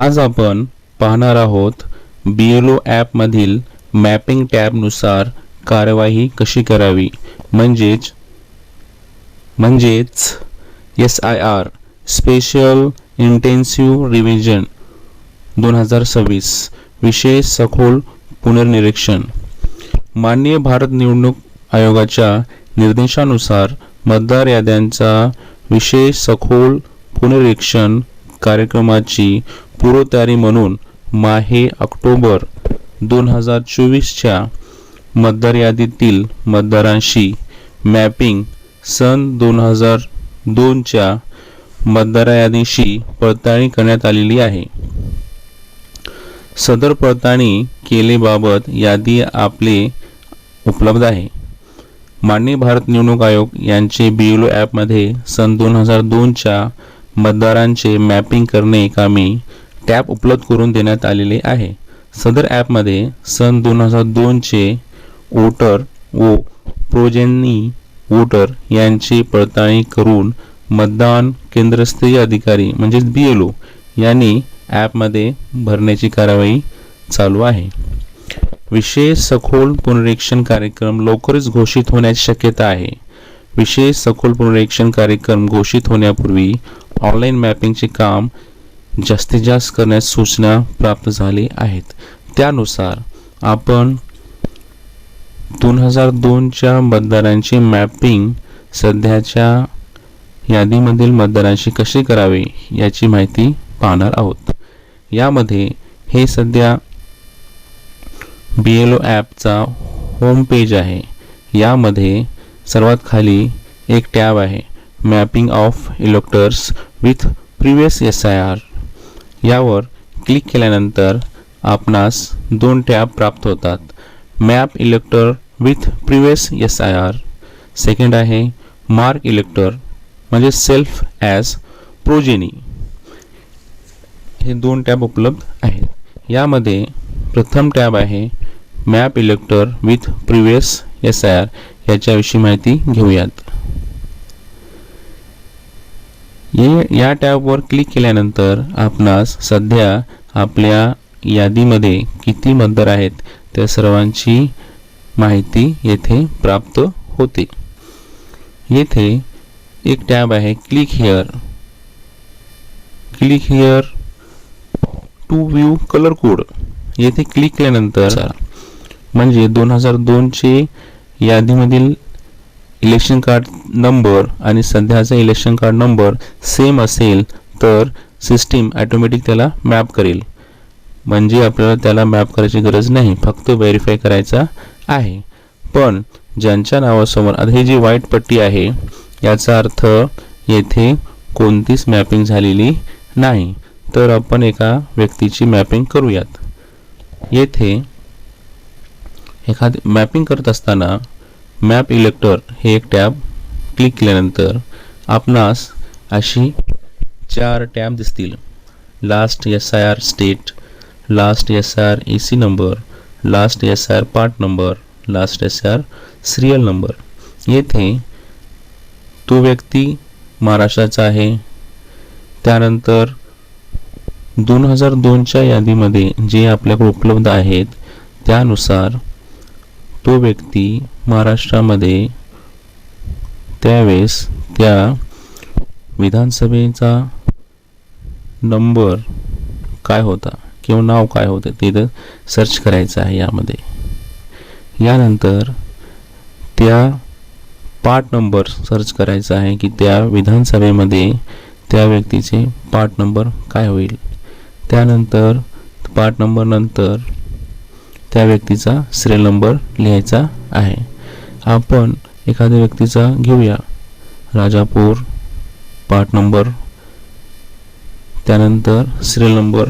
आज आपण पाहणार आहोत बी एल ओ ॲपमधील मॅपिंग टॅबनुसार कार्यवाही कशी करावी? म्हणजेच म्हणजेच S I R special intensive revision दोन हजार सव्वीस विशेष सखोल पुनर्निरीक्षण. माननीय भारत निवडणूक आयोगाच्या निर्देशानुसार मतदार याद्यांचा विशेष सखोल पुनरीक्षण कार्यक्रमाची पूर्वतयारी म्हणून माहे ऑक्टोबर दोन हजार चोवीसच्या मतदार यादीतील मतदारांशी मॅपिंग सन दोन हजार दोनच्या मतदार यादीशी पडताळणी करण्यात आलेली आहे. सदर पडताळणी केलेबाबत यादी आपले उपलब्ध आहे. माननीय भारत निवडणूक आयोग यांचे बी ॲपमध्ये सन दोन हजार दोनच्या मतदारांचे मॅपिंग करणे कामी टॅब उपलब्ध करून देण्यात आलेले आहे. सदर ॲपमध्ये सन दोन हजार दोनचे वोटर व प्रोजेनी वोटर यांची पडताळणी करून मतदान केंद्रस्तरीय अधिकारी म्हणजेच बी एल ओ यांनी ॲपमध्ये भरण्याची कारवाई चालू आहे. विशेष सखोल पुनरीक्षण कार्यक्रम लवकरच घोषित होण्याची शक्यता आहे. विशेष सखोल पुनरीक्षण कार्यक्रम घोषित होण्यापूर्वी ऑनलाईन मॅपिंगचे काम जास्तीत जास्त करण्यास सूचना प्राप्त झाली आहेत. त्यानुसार आपण दोन हजार दोनच्या मतदारांची मॅपिंग सध्याच्या यादीमधील मतदारांशी कशी करावे याची माहिती पाहणार आहोत. यामध्ये हे सध्या बी एल ओ ॲपचा होम पेज आहे. यामध्ये सर्वात खाली एक टॅब आहे. Mapping of electors with previous S I R यावर क्लिक केल्यानंतर आपणास दोन टॅब प्राप्त होतात. Map elector with previous S I R second आहे मार्क इलेक्टर म्हणजे सेल्फ ॲज प्रोजेनी हे दोन टॅब उपलब्ध आहेत. यामध्ये प्रथम टॅब आहे map elector with previous S I R याच्याविषयी माहिती घेऊयात. ये- या टॅबवर क्लिक केल्यानंतर आपणास सध्या आपल्या यादीमध्ये किती मतदार आहेत त्या सर्वांची माहिती येथे प्राप्त होते. येथे एक टॅब आहे click here. Click here to view colour code. येथे क्लिक केल्यानंतर म्हणजे दोन हजार दोनचे यादीमधील इलेक्शन कार्ड नंबर आणि सध्याचा इलेक्शन कार्ड नंबर सेम असेल तर सिस्टीम ॲटोमॅटिक त्याला मॅप करेल. म्हणजे आपल्याला त्याला मॅप करायची गरज नाही फक्त व्हेरीफाय करायचा आहे. पण ज्यांच्या नावासमोर आता ही जी व्हाईट पट्टी आहे याचा अर्थ येथे कोणतीच मॅपिंग झालेली नाही. तर आपण एका व्यक्तीची मॅपिंग करूयात. येथे एखादी मॅपिंग करत असताना मॅप इलेक्टर हे एक टॅब. क्लिक केल्यानंतर आपणास अशी चार टॅब दिसतील. Last S I R state last S I R A C number last S I R part number last S I R serial number येथे तो व्यक्ती महाराष्ट्राचा आहे. त्यानंतर दोन हजार दोनच्या यादीमध्ये जे आपल्याकडे उपलब्ध आहेत त्यानुसार तो व्यक्ती महाराष्ट्रामध्ये त्यावेळेस त्या विधानसभेचा नंबर काय होता किंवा नाव काय होतं ते तर सर्च करायचं आहे यामध्ये. यानंतर त्या पार्ट नंबर सर्च करायचा आहे की त्या विधानसभेमध्ये त्या व्यक्तीचे पार्ट नंबर काय होईल. त्यानंतर पार्ट नंबर नंतर त्या व्यक्तीचा सिरियल नंबर लिहायचा आहे. आपण एखाद्या व्यक्तीचा घेऊया. राजापूर पार्ट नंबर त्यानंतर सिरियल नंबर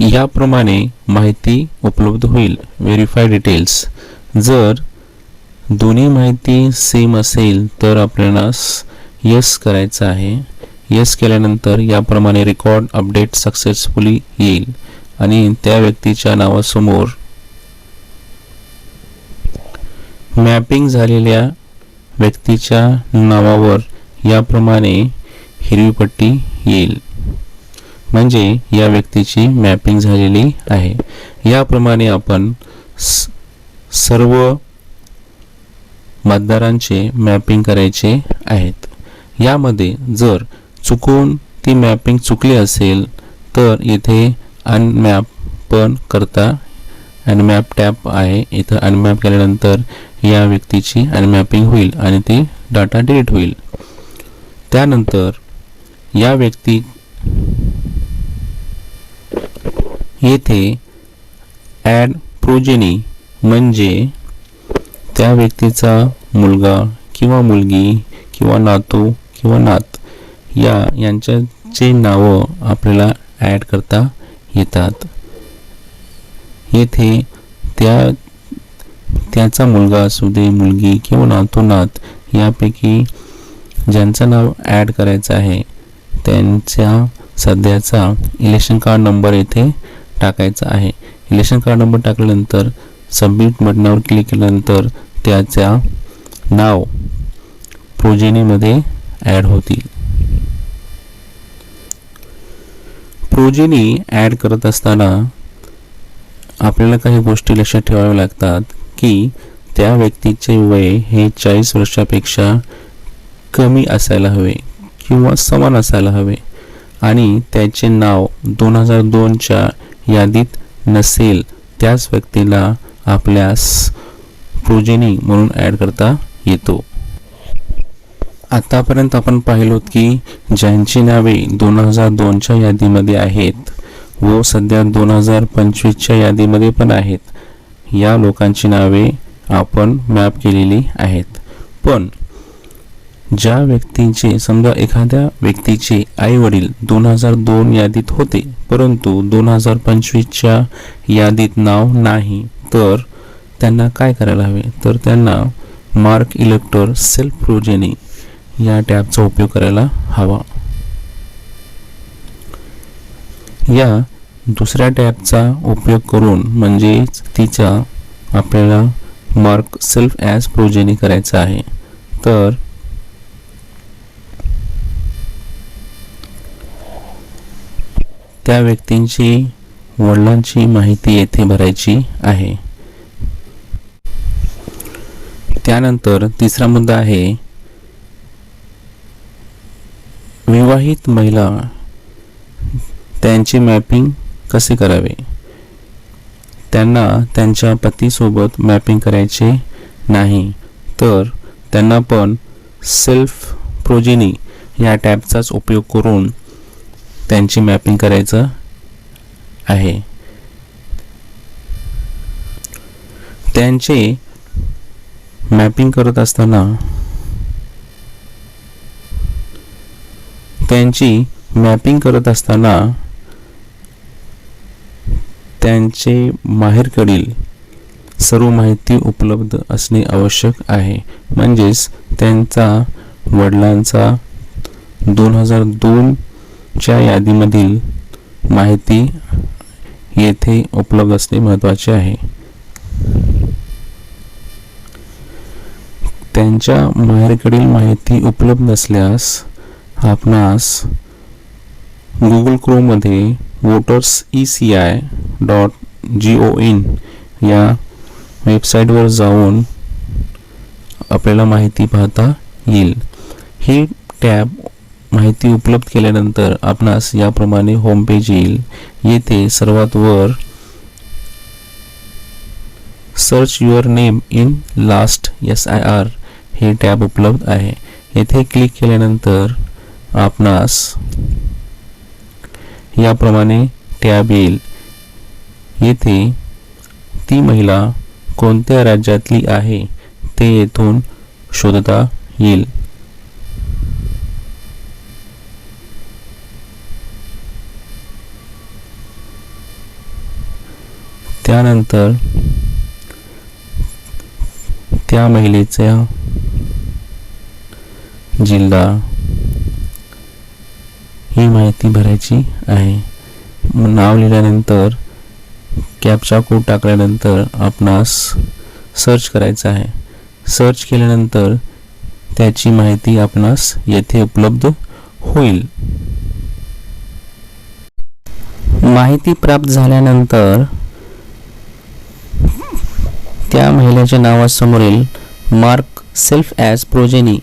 याप्रमाणे माहिती उपलब्ध होईल. व्हेरीफाय डिटेल्स जर दोन्ही माहिती सेम असेल तर आपल्याला यस करायचं आहे. येस केल्यानंतर याप्रमाणे रेकॉर्ड अपडेट सक्सेसफुली येईल. आणि त्या व्यक्तीच्या नावासमोर मॅपिंग झालेल्या व्यक्तीच्या नावावर याप्रमाणे हिरवी पट्टी येईल. म्हणजे या व्यक्तीची मॅपिंग झालेली आहे. याप्रमाणे आपण सर्व मतदारांचे मॅपिंग करायचे आहेत. यामध्ये जर चुकून ती मॅपिंग चुकली असेल तर इथे अनमॅप पण करता अनमॅप टॅप आहे. इथं अनमॅप केल्यानंतर या व्यक्तीची अनमॅपिंग होईल आणि ती डाटा डिलीट होईल. त्यानंतर या व्यक्ती येथे ॲड प्रोजेनी म्हणजे त्या व्यक्तीचा मुलगा किंवा मुलगी किंवा नातू किंवा नात या यांच्याचे नावं आपल्याला ॲड करता येतात. येथे त्या त्याचा मुलगा असू दे मुलगी किंवा नातो नात यापैकी ज्यांचं नाव ॲड करायचं आहे त्यांच्या सध्याचा इलेक्शन कार्ड नंबर येथे टाकायचा आहे. इलेक्शन कार्ड नंबर टाकल्यानंतर सबमिट बटनावर क्लिक केल्यानंतर त्याच्या नाव प्रोजेनीमध्ये ॲड होतील. प्रोजेनी ॲड करत असताना आपल्याला काही गोष्टी लक्षात ठेवाव्या लागतात की त्या व्यक्तीचे वय हे चाळीस वर्षापेक्षा कमी असायला हवे किंवा समान असायला हवे. आणि त्याचे नाव दोन हजार दोनच्या यादीत नसेल त्याच व्यक्तीला आपल्यास प्रोजेनी म्हणून ॲड करता येतो. आतापर्यंत आपण पाहिलो की ज्यांची नावे दोन हजार दोनच्या यादीमध्ये आहेत व सध्या दोन हजार पंचवीसच्या यादीमध्ये पण आहेत. या लोकांची नावे आपण मॅप केलेली आहेत. पण ज्या व्यक्तींचे समजा एखाद्या व्यक्तीचे आई वडील दोन हजार दोन यादीत होते परंतु दोन हजार पंचवीसच्या यादीत नाव नाही तर त्यांना काय करायला हवे? तर त्यांना मार्क इलेक्टर सेल्फ प्रोजेनी या टॅबचा उपयोग करायला हवा. या दुसऱ्या टॅबचा उपयोग करून म्हणजेच तिचा आपल्याला मार्क सेल्फ ॲज प्रोजेनी करायचा आहे. तर त्या व्यक्तींची वडिलांची माहिती येथे भरायची आहे. त्यानंतर तिसरा मुद्दा आहे विवाहित महिला त्यांचे मॅपिंग कसे करावे? त्यांना त्यांच्या पतीसोबत मॅपिंग करायचे नाही तर त्यांना पण सेल्फ प्रोजेनी या टॅबचाच उपयोग करून त्यांची मॅपिंग करायचं आहे. त्यांचे मॅपिंग करत असताना त्यांची मॅपिंग करत असताना त्यांचे माहेरकडील सर्व माहिती उपलब्ध असणे आवश्यक आहे. म्हणजेच त्यांचा वडिलांचा दोन हजार दोनच्या यादीमधील माहिती येथे उपलब्ध असणे महत्त्वाचे आहे. त्यांच्या माहेरकडील माहिती उपलब्ध नसल्यास आपणास Google क्रोममध्ये voters E C I dot G O in या वेबसाईटवर जाऊन आपल्याला माहिती पाहता येईल. ही टॅब माहिती उपलब्ध केल्यानंतर आपणास याप्रमाणे होम पेज येईल. येथे सर्वात वर search your name in last S I R हे टॅब उपलब्ध आहे. येथे क्लिक केल्यानंतर आपणास. याप्रमाणे टॅब येईल येथे ती महिला कोणत्या राज्यातली आहे ते येथून शोधता येईल. त्यानंतर त्या महिलेचा जिल्हा ही माहिती भरायची आहे. नाव लिहिल्यानंतर कॅपचा कोड टाकल्यानंतर आपणास सर्च करायचं आहे. सर्च केल्यानंतर त्याची माहिती आपणास येथे उपलब्ध होईल. माहिती प्राप्त झाल्यानंतर त्या महिलेच्या नावासमोरील मार्क सेल्फ ॲज प्रोजेनी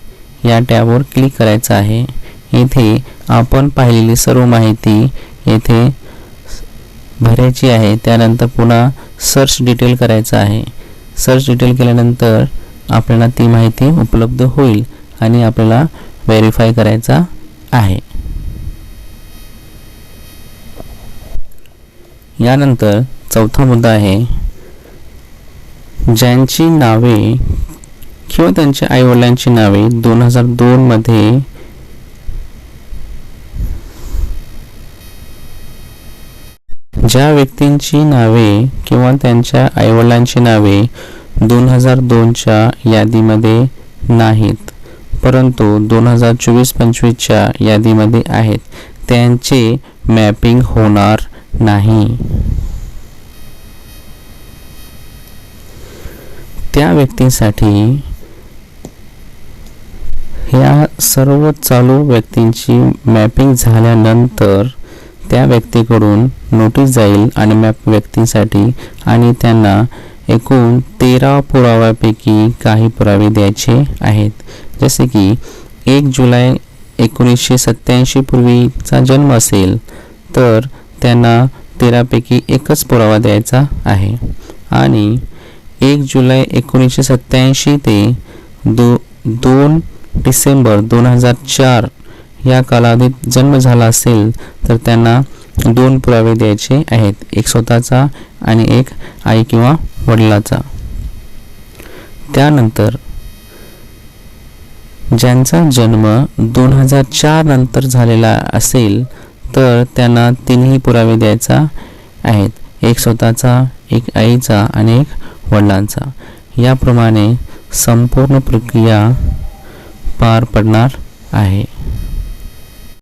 या टॅबवर क्लिक करायचं आहे. येथे आपण पाहिलेली सर्व माहिती येथे भरायची आहे. त्यानंतर पुन्हा सर्च डिटेल करायचं आहे. सर्च डिटेल केल्यानंतर आपल्याला ती माहिती उपलब्ध होईल आणि आपल्याला व्हेरीफाय करायचा आहे. यानंतर चौथा मुद्दा आहे. ज्यांची नावे किंवा त्यांच्या आईवडिलांची नावे दोन हजार दोनमध्ये ज्या व्यक्तींची नावे किंवा त्यांच्या आईवडिलांची नावे दोन हजार दोनच्या यादीमध्ये नाहीत परंतु दोन हजार चोवीस पंचवीसच्या यादीमध्ये आहेत. त्यांचे मॅपिंग होणार नाही. त्या व्यक्तीसाठी ह्या सर्व चालू व्यक्तींची मॅपिंग झाल्यानंतर त्या व्यक्तीकडून नोटीस जाईल आणि मॅप व्यक्तींसाठी आणि त्यांना एकूण तेरा पुराव्यापैकी काही पुरावे द्यायचे आहेत. जसे की एक जुलै एकोणीसशे सत्त्याऐंशी पूर्वीचा जन्म असेल तर त्यांना तेरापैकी एकच पुरावा द्यायचा आहे. आणि एक जुलै एकोणीसशे सत्त्याऐंशी ते दो दोन डिसेंबर दोन हजार चार या कालावधीत जन्म झाला असेल तर त्यांना दोन पुरावे द्यायचे आहेत. एक स्वतःचा आणि एक आई किंवा वडिलाचा. त्यानंतर ज्यांचा जन्म दोन हजार चार नंतर झालेला असेल तर त्यांना तीनही पुरावे द्यायचा आहेत. एक स्वतःचा एक आईचा आणि एक वडिलांचा. याप्रमाणे संपूर्ण प्रक्रिया पार पडणार आहे.